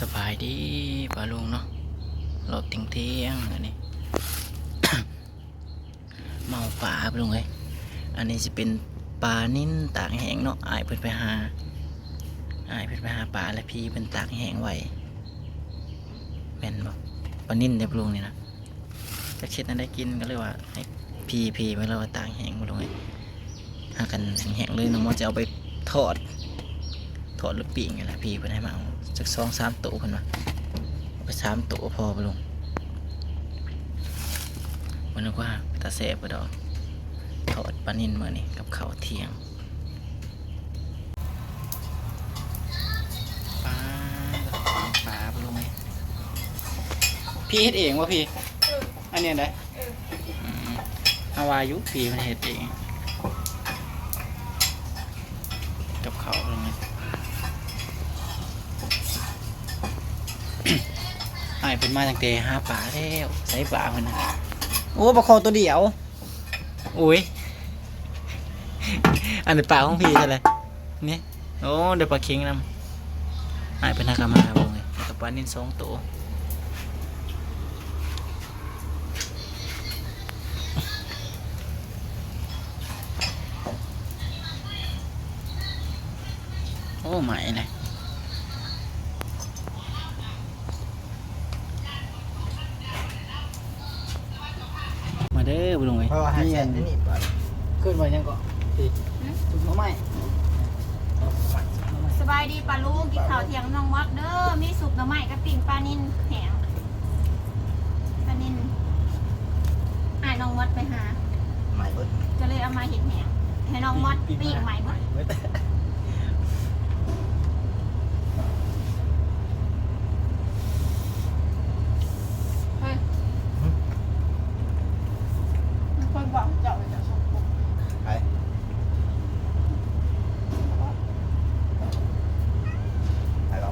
สบายดีป้าลุงเนาะรถเที่ยงเที่ยงๆอันนี้ เมาป่าป้าลุงเอ้ยอันนี้จะเป็นปลานิ่นตากแห้งเนาะอายเพิ่นไปหาอายเพิ่นไปหาปลาแล้วพี่เพิ่นตากแห้งไว้แม่นบ่ปลานิ่นเด้ป้าลุงนี่นะจะคิดนั้นได้กินก็เลยว่าให้พี่พี่ไปเลยว่าตากแห้งป้าลุงเอ้ยหากันแห้งๆเลยน้องมอจะเอาไปทอดถอดลูกปีกนี่แหละพี่เพิ่นให้มาเอา จากสองสามตัวเพิ่นมาไปสามตัวพอไปลงมันนึกว่าตาแสบไปดอกถอดปลานินมานี่กับเขาเที่ยงปลาปลาไปลงไหมพี่เฮ็ดเองวะพี่ อันเนี้ยได้ฮาวายุพี่มันเฮ็ดเอง กับข้าวลงไหม ไอ้ายเป็นมาตั้งแต่หาปลาแล้วใส่ปลาคนนะโอ้ปลาคอตัวเดียวอุ้ยอันนี้ปลาของพี่ใช่เลยนี่โอ้เดี๋ยวปลาเค็งนำไอ้ายเป็นนักกามาบ่ไงแล้วกับปลานิ่นสองตัวโอ้ไม่นะ มา เด้อบุญงเอ้ยเพราะว่าหาแสนนี่นี่ก่อนขึ้นมายังก็พี่ถูกไหมสบายดีปลาลูกกินข้าวเที่ยงน้องมอดเด้อมีสุปหน่อไม้กับปิ่งปลานินแห้งปลานินอ่ายน้องมอดไปหาใหม่เบิดจะเลยเอามาเห็ดแห้งให้น้องมอดปิ้งใหม่หมดเฮ้ยมีคนบอกเจ้าจะส่งปุ๊บ ไปไปหรอ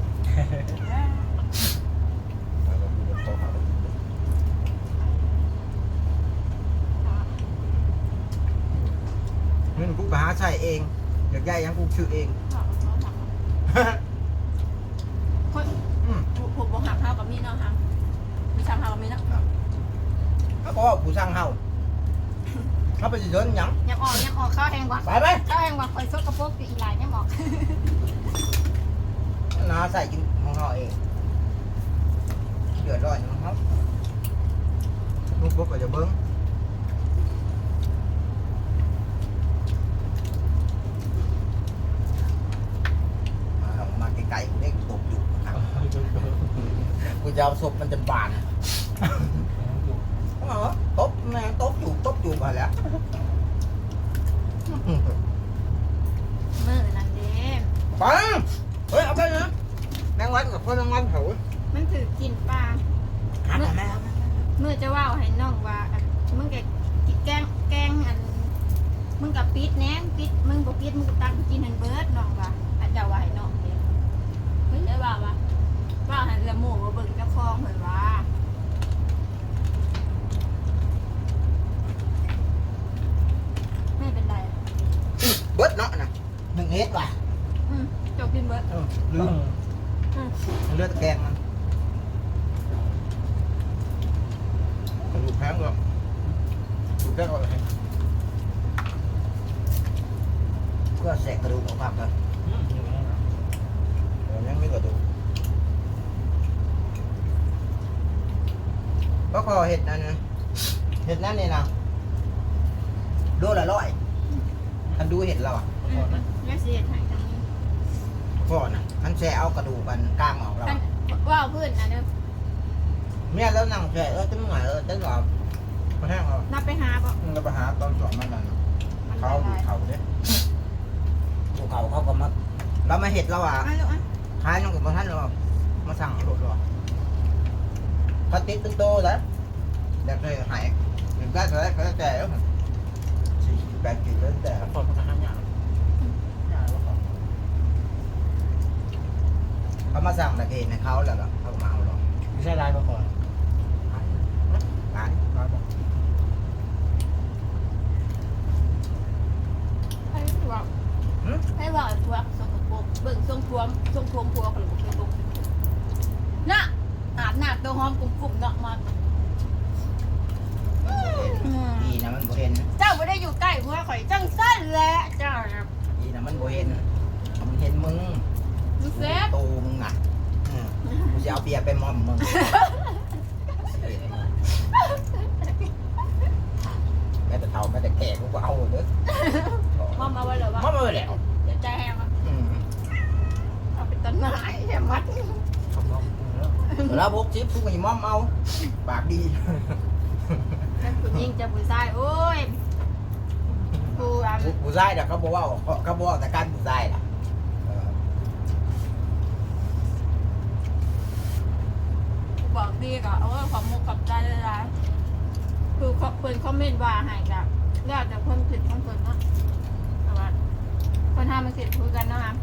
ไปหรอดูบนโต๊ะครับเงินกูไปหาใส่ เอง อยากได้หยังกูชื่อเองคนอืมผมบอกหักเท้ากับมีเนาะหักมีชามเท้ากับมีเนาะเขาบอกว่าผู้สร้างเฮาเขาไปสิเดินหยังยังออกยังออกข้าวแห้งกว่าไปไปข้าวแห้งกว่าคอยซดกระโปงอยู่อีหลายยังออกนาใส่กินของเขาเองเดือดร้อนของเขาลูกปุ๊บก็จะเบิ้งมาเอามาไกลๆกูได้ตบอยู่ครับกู จะเอาศพมันจะบานเออตบแม่งตบอยู่ตบอยู่มาแล้วมือนั่นเด้ปังเฮ้ยเอาไปนะแมงวันกับพ่อแมงวันเผามันถือกินปลาหาแต่แม่ครับมือจะว่าให้น้องว่าอันมึงแกกินแกงแกงอันมึงกับปิดแหนมปิดมึงบ่ปิดมึงก็ตั้งกินหันเบิดน้องว่าอาจจะว่าให้น้องเด้เฮ้ยได้ว่าว่า ว่าให้ละหมู่บ่เบิ่งเจ้าของเพิ่นว่าไม่เป็นไรเบิดเนาะนะหนึ่งเฮ็ดว่ะอืมจบกินเบิดเออลืมอืมเลือดแกงมันกระดูกแพงก็ดูแพงก็อะไรก็แสกกระดูกออกมากันเดี๋ยวยังไม่กระดูก ก็พอเห็ดนั่นนะเห็ดนั่นนี่นะโลละร้อยคันดูเห็ดเราอะอืมแล้วสิเฮ็ดให้จังนี้พ่อน่ะคันแช่เอากระดูกกันกล้างออกเราว่าเอาพื้นนะเด้อเมียแล้วนั่งแช่เออจะมึงไงเออจะหลอบมาแห้งเอานับไปหาบ่มึงก็ไปหาตอนสองมันนั่นน่ะเขาดูเขาเนี่ยดูเขาเขาก็มาเรามาเห็ดเราอะอะลูกอะขายน้องกับท่านเรามาสั่งรถเราเขาติดตึ้งโตแล้วเด็กเลยหรก ก็แต่แล้วสี่แปดกิโลแล้วแต่คนมันก็ห้ามอย่างเขามาสั่งตะเกียในเขาแล้วก็เขาก็มาเอาเราไม่ใช่ลายมาก่อนร้านลายบอก ให้ว่าให้ว่าไอ้พวกสกปรกเบิ่งทรงพวมทรงพวมพวกก็เลยบ่เคยลง น่ะอาบน้ำตัวหอมกลุ่มๆเนาะมา ดีนะมันบ่เห็น เจ้าไม่ได้อยู่ใกล้หัวข่อยจังสั้น แหละเจ้าน่ะดีนะมันบ่เห็นมันเห็นมึงมึงเซฟโตมึงน่ะอืมกูจะเอาเบียร์ไปมอมมึงแม่แต่เต่าแม่แต่แก่กูก็เอาเด้อมอมเอาไว้เลยว่ามอมเอาแล้วเดี๋ยวใจแห้งอะอืมเอาไปต้นไม้แค่มัดแล้วพวกจิ๊บทุกคนมอมเอาปากดีแล้วผู้หญิงจะผู้ชายโอ้ย ผู้อะผู้ผู้ชายน่ะเขาบอกว่าเขาบอกแต่การผู้ชายน่ะเออบอกดีก็เออขอบมุกขอบใจเลยนะคือขอบคนคอมเมนต์ว่าให้กับแล้วแต่คนผิดของคนเนาะแต่ว่าคนทำมันเสร็จคุยกันเนาะคะ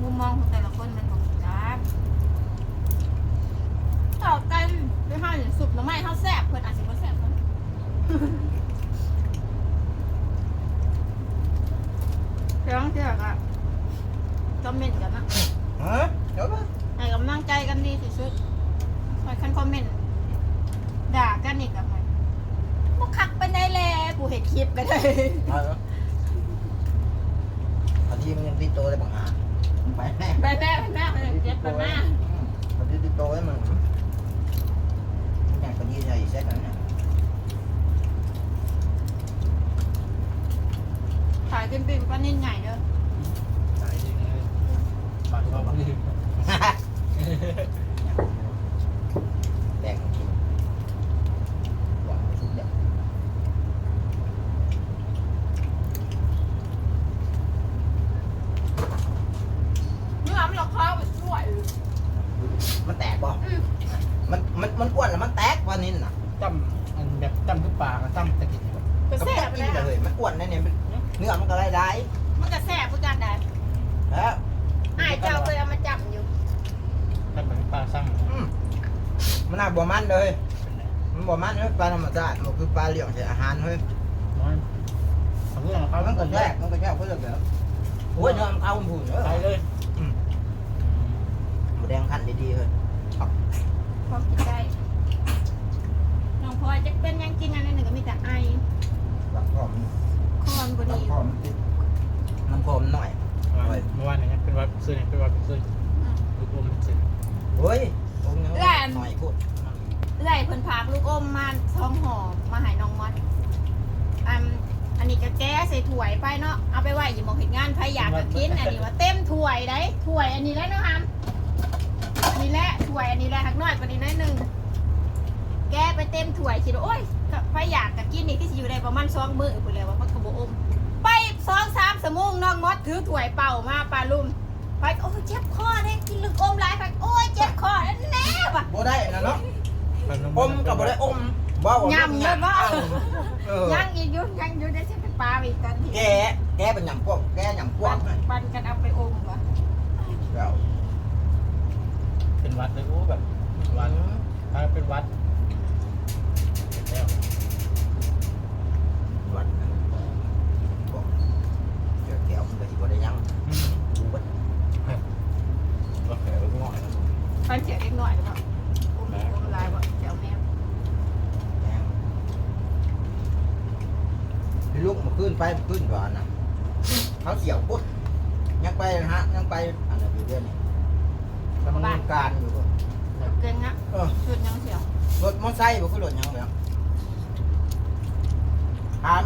มุมมองของแต่ละคนมันของกันต่อกันไปห้าหรือสุกหรือไม่เขาแซ่บเพิ่นอาจจะบ่แซ่บเนาะ เรื่องที่แบบว่าคอมเมนต์กันนะ ฮะเดี๋ยวก่อน ให้กำลังใจกันดีที่ สุดคอยคันคอมเมนต์ด่ากันอีกกับมันพวกคักไปได้แล้วกูเห็นคลิปไปเลยเอาเนอะเอาทีมยังติดโตได้บังอาจไปแน่ไปแม่ไปแม่ไปเจ็บไปแม่เอาทีติดโตได้มึงอยากไปยืนใส่เซ็ตนั้นน่ะถ่ายเป็นปิ่มก็นิ่งใหญ่เด้อ แดงจริงหวานสุดเด็ด เมื่อมันเราเข้าไปช่วย มันแตกป่ะมันมันมันอ้วนแล้วมันแตกว่านินน่ะ จ้ำอันแบบจ้ำทุกปากอะจ้ำตะกิดแบบ ก็ ก็ แซ่ แซ่ บบ กินเลยเลยมันอ้วนแน่เนี่ยเนื้อมันก็ได้ได้มันก็แซ่บเพื่อกันได้แล้วอ้ายเจ้าเคยเอามาจับอยู่จ้ำแบบปลาสั่งอืมมันน่าบัวมันเลย มันบัวมันเฮ้ยปลาธรรมชาติมันคือปลาเลี้ยงใส่อาหารเฮ้ยน้อยเขาเรื่องของเขามันก็แยแยกมันก็แยกเพื่อเดี๋ยวโอ้ยเนื้อมันเข้ามันผุนเอไปอเลยหมูแดงขั้นดีๆเลยพอกินได้น้องพลอยจะเป็นยังกินอันนั้นหนึ่งก็มีแต่ไอหลังพร้อม คอนบหลัดีงพร้อมติดน้ำพร้อมหน่อยเมื่อวานเนี่ยเป็นวันซื้อเนี่ยเป็นวันซื้อลูกอมซื้อเฮ้ยตรงนี้หน่อยพูดเอื้อยเพิ่นพากลูกอมมาท้องห่อมาใหายน้องมอดอันอันนี้ก็แก้ใส่ถ้วยไปเนาะเอาไปไว้อย่าหมองเห็นงานไผอยากก็กินอันนี้ว่าเต็มถ้วยได้ถ้วยอันนี้แหละเนาะฮัมอันนี้แหละถ้วยอันนี้แหละหักน้อยกว่านี้น้อยหนึง แก้ไปเต็มถ้วยคิดว่าโอ๊ยก็ไผอยากก็กินนี่ที่สิอยู่ได้ประมาณ2มื้อพุ่นแล้วว่ามันก็บ่อมไป2 3ชั่วโมงน้องมอดถือถ้วยเป่ามาปลาลุ่มไปโอ้ยเจ็บคอเด้กินลูกอมหลายไปโอ้ยเจ็บคอแน่ว่ะบ่ได้นะเนาะอมกับบ่ได้อมบ่ยำเลยบ่เออยังอีกอยู่ยังอยู่ได้ใช่เป็นปลาอีกตอนที่แกแกเป็นยำพวกแกยำพวปักนปันกันเอาไปอมวะเราเป็นวัดเลยโอ้แบบวัดถ้าเป็นวัดแล้ว วัดบอกเดี๋ยวแกวมันก็สิบ่ได้ยังดูเบัด ก็แผลลูกงอย ปันเสียเล็กหน่อยหรือเปล่าอมอมลายวะเจ้าแม่ แม่งให้ ลูกมาขึ้นไปขึ้นก่อนน่ะเขาเสียวปุ๊บยังไปนะฮะยังไปอันนั้นอยู่เรื่อยนี่ดำเนินการอยู่บ่เก่งอะเออชุดยังเสียวรถมอไซค์บ่คือรถหยังเลยถาม